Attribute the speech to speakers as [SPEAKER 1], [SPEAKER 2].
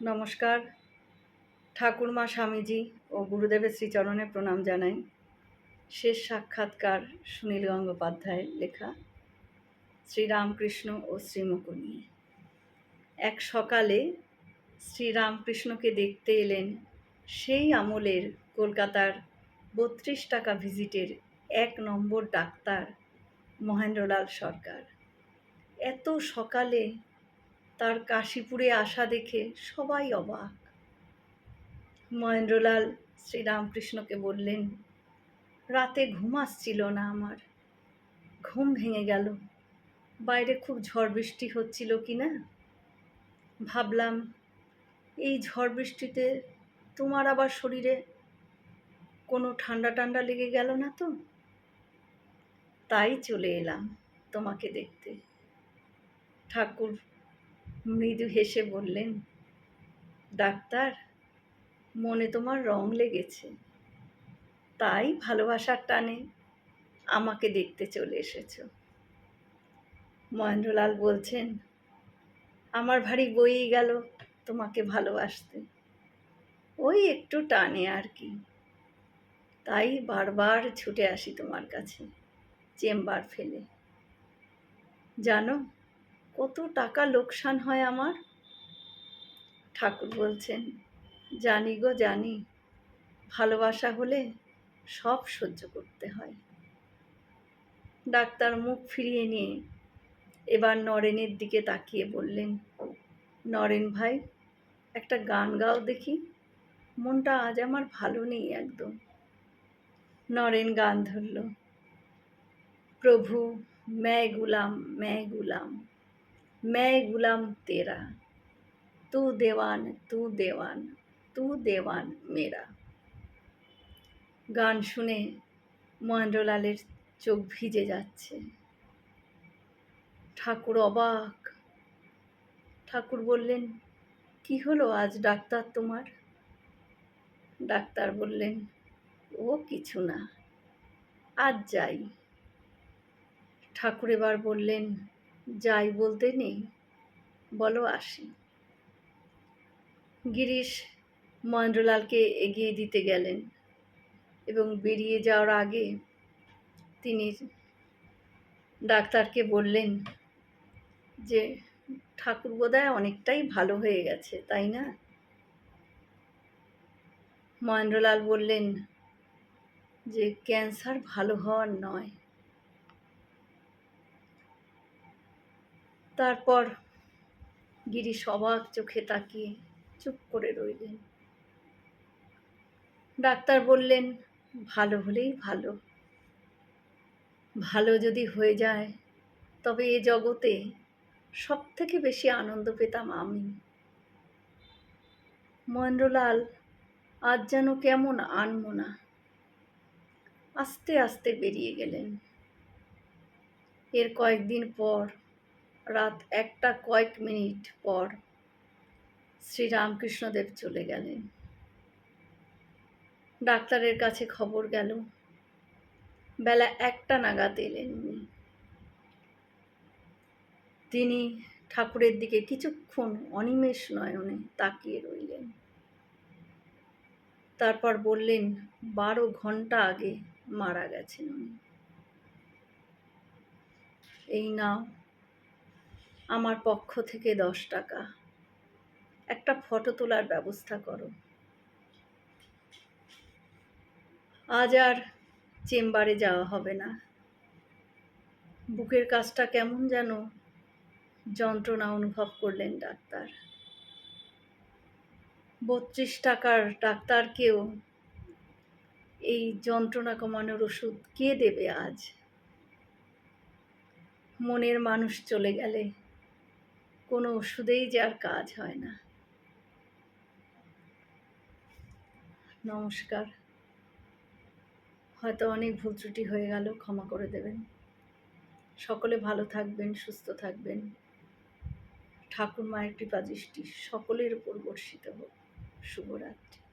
[SPEAKER 1] নমস্কার। ঠাকুরমা স্বামীজি ও গুরুদেবের শ্রীচরণে প্রণাম জানাই। শেষ সাক্ষাৎকার সুনীল গঙ্গোপাধ্যায়ের লেখা শ্রীরামকৃষ্ণ ও শ্রীমুকু নিয়ে। এক সকালে শ্রীরামকৃষ্ণকে দেখতে এলেন সেই আমলের কলকাতার বত্রিশ টাকা ভিজিটের এক নম্বর ডাক্তার মহেন্দ্রলাল সরকার। এত সকালে তার কাশীপুরে আসা দেখে সবাই অবাক। মহেন্দ্রলাল শ্রীরামকৃষ্ণকে বললেন, রাতে ঘুম আসছিল না আমার। ঘুম ভেঙে গেল। বাইরে খুব ঝড় বৃষ্টি হচ্ছিল কি না? ভাবলাম, এই ঝড় বৃষ্টিতে তোমার আবার শরীরে কোনো ঠান্ডা ঠান্ডা লেগে গেল না তো? তাই চলে এলাম তোমাকে দেখতে। ঠাকুর মৃদু হেসে বললেন, ডাক্তার, মনে তোমার রং লেগেছে। তাই ভালোবাসার টানে আমাকে দেখতে চলে এসেছ। মহেন্দ্রলাল বলছেন, আমার ভারী বইই গেল তোমাকে ভালোবাসতে। ওই একটু টানে আর কি। তাই বারবার ছুটে আসি তোমার কাছে, চেম্বার ফেলে। জানো কত টাকা লোকসান হয় আমার? ঠাকুর বলছেন, জানি গো, জানি। ভালোবাসা হলে সব সহ্য করতে হয়। ডাক্তার মুখ ফিরিয়ে নিয়ে এবার নরেনের দিকে তাকিয়ে বললেন, নরেন ভাই, একটা গান গাও দেখি। মনটা আজ আমার ভালো নেই একদম। নরেন গান ধরল, প্রভু ম্যায় গুলাম ম্যায় গুলাম मैं गुलाम तेरा तू देवान तू देवान तू দেওয়ান মেরা গান শুনে মহেন্দ্রলালের চোখ ভিজে যাচ্ছে ঠাকুর অবাক ঠাকুর বললেন কি হলো আজ ডাক্তার তোমার ডাক্তার বললেন ও কিছু না আজ যাই ঠাকুর এবার বললেন যাই বলতে নেই, বলো আসি। গিরিশ মহেন্দ্রলালকে এগিয়ে দিতে গেলেন এবং বেরিয়ে যাওয়ার আগে তিনি ডাক্তারকে বললেন যে, ঠাকুর বোধহয় অনেকটাই ভালো হয়ে গেছে, তাই না? মহেন্দ্রলাল বললেন যে, ক্যান্সার ভালো হওয়ার নয়। তারপর গিরিশ অবাক চোখে তাকিয়ে চুপ করে রইলেন। ডাক্তার বললেন, ভালো হলেই ভালো। ভালো যদি হয়ে যায়, তবে এ জগতে সব থেকে বেশি আনন্দ পেতাম আমি। মহেন্দ্রলাল, আজ যেন কেমন আনমোনা। আস্তে আস্তে বেরিয়ে গেলেন। এর কয়েকদিন পর রাত একটা কয়েক মিনিট পর শ্রীরামকৃষ্ণদেব চলে গেলেন। ডাক্তারের কাছে খবর গেল, বেলা একটা নাগাদ এলেন উনি। তিনি ঠাকুরের দিকে কিছুক্ষণ অনিমেষ নয়নে তাকিয়ে রইলেন। তারপর বললেন, বারো ঘণ্টা আগে মারা গেছেন উনি। এই নাও। আমার পক্ষ থেকে দশ টাকা। একটা ফটো তোলার ব্যবস্থা করো। আজ আর চেম্বারে যাওয়া হবে না। বুকের কাজটা কেমন যেন যন্ত্রণা অনুভব করলেন ডাক্তার। বত্রিশ টাকার ডাক্তারকেও এই যন্ত্রণা কমানোর ওষুধ কে দেবে আজ? মনের মানুষ চলে গেলে কোনো ওষুধেই যে আর কাজ হয় না। নমস্কার। হয়তো অনেক ভুল ত্রুটি হয়ে গেল, ক্ষমা করে দেবেন। সকলে ভালো থাকবেন, সুস্থ থাকবেন। ঠাকুর মায়ের কৃপা দৃষ্টি সকলের উপর বর্ষিত হোক। শুভরাত্রি।